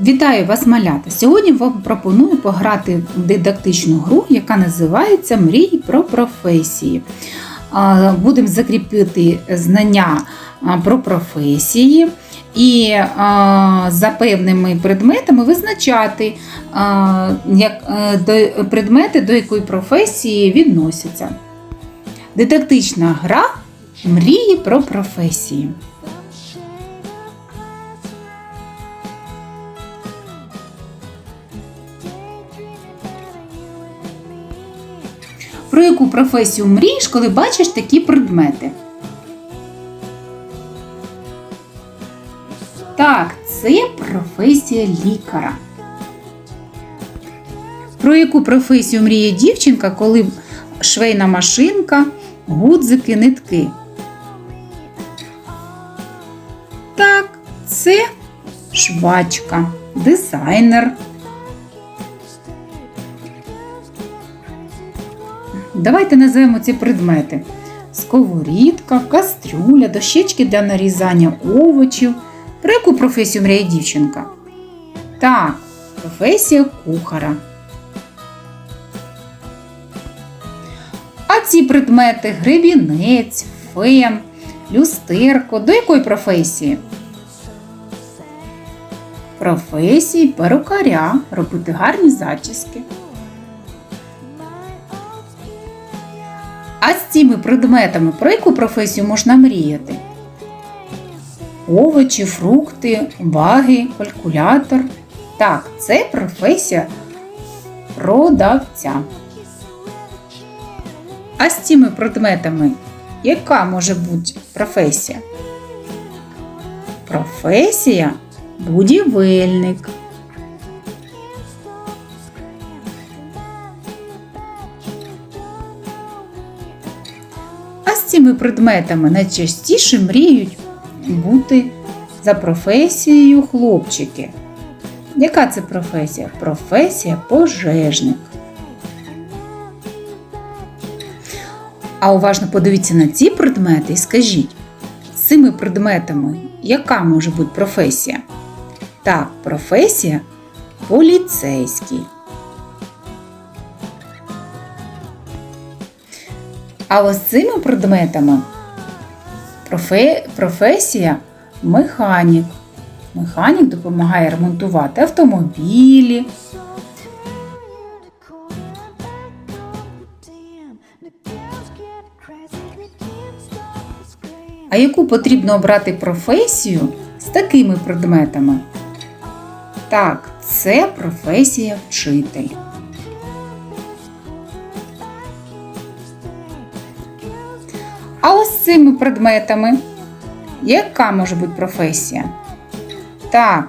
Вітаю вас, малята! Сьогодні вам пропоную пограти в дидактичну гру, яка називається Мрій про професії. Будемо закріпити знання про професії і за певними предметами визначати е, предмети, до якої професії відносяться. Дидактична гра Мрії про професії. Про яку професію мрієш, коли бачиш такі предмети? Так, це професія лікаря. Про яку професію мріє дівчинка, коли швейна машинка, гудзики, нитки? Так, це швачка, дизайнер. Давайте назвемо ці предмети: сковорідка, кастрюля, дощечки для нарізання овочів. Про яку професію мріє дівчинка? Так, професія кухара. А ці предмети гребінець, фен, люстерко. До якої професії? Професії перукаря робити гарні зачіски. А з цими предметами про яку професію можна мріяти? Овочі, фрукти, ваги, калькулятор. Так, це професія продавця. А з цими предметами яка може бути професія? Професія будівельник. А з цими предметами найчастіше мріють бути за професією хлопчики. Яка це професія? Професія пожежник. А уважно подивіться на ці предмети і скажіть, з цими предметами яка може бути професія? Так, професія поліцейський. А ось цими предметами профе- професія механік. Механік допомагає ремонтувати автомобілі. А яку потрібно обрати професію з такими предметами? Так, це професія вчитель. А ось цими предметами, яка може бути професія? Так,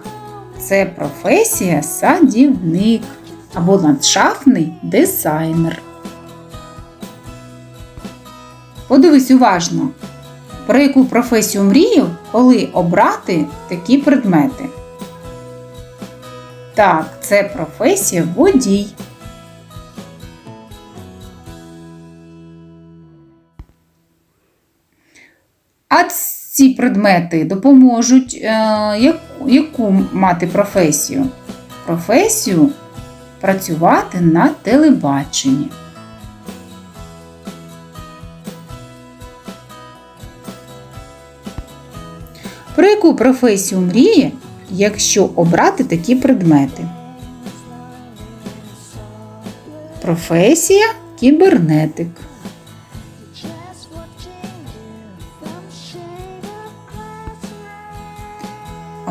це професія садівник або ландшафтний дизайнер. Подивись уважно, про яку професію мрію, коли обрати такі предмети. Так, це професія водій. А ці предмети допоможуть е, яку, яку мати професію? Професію працювати на телебаченні. Про яку професію мріє, якщо обрати такі предмети? Професія кібернетик.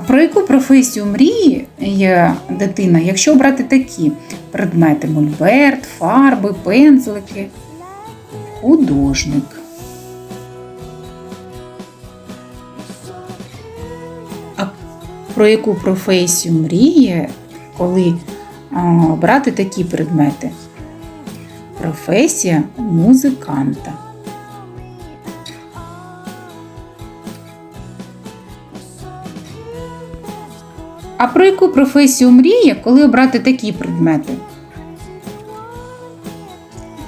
Про яку професію мріє дитина, якщо обрати такі предмети: мольберт, фарби, пензлики, художник. А про яку професію мріє, коли а, обрати такі предмети? Професія музиканта. А про яку професію мріє, коли обрати такі предмети?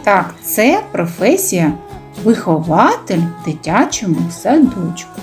Так, це професія вихователь в дитячому садочку.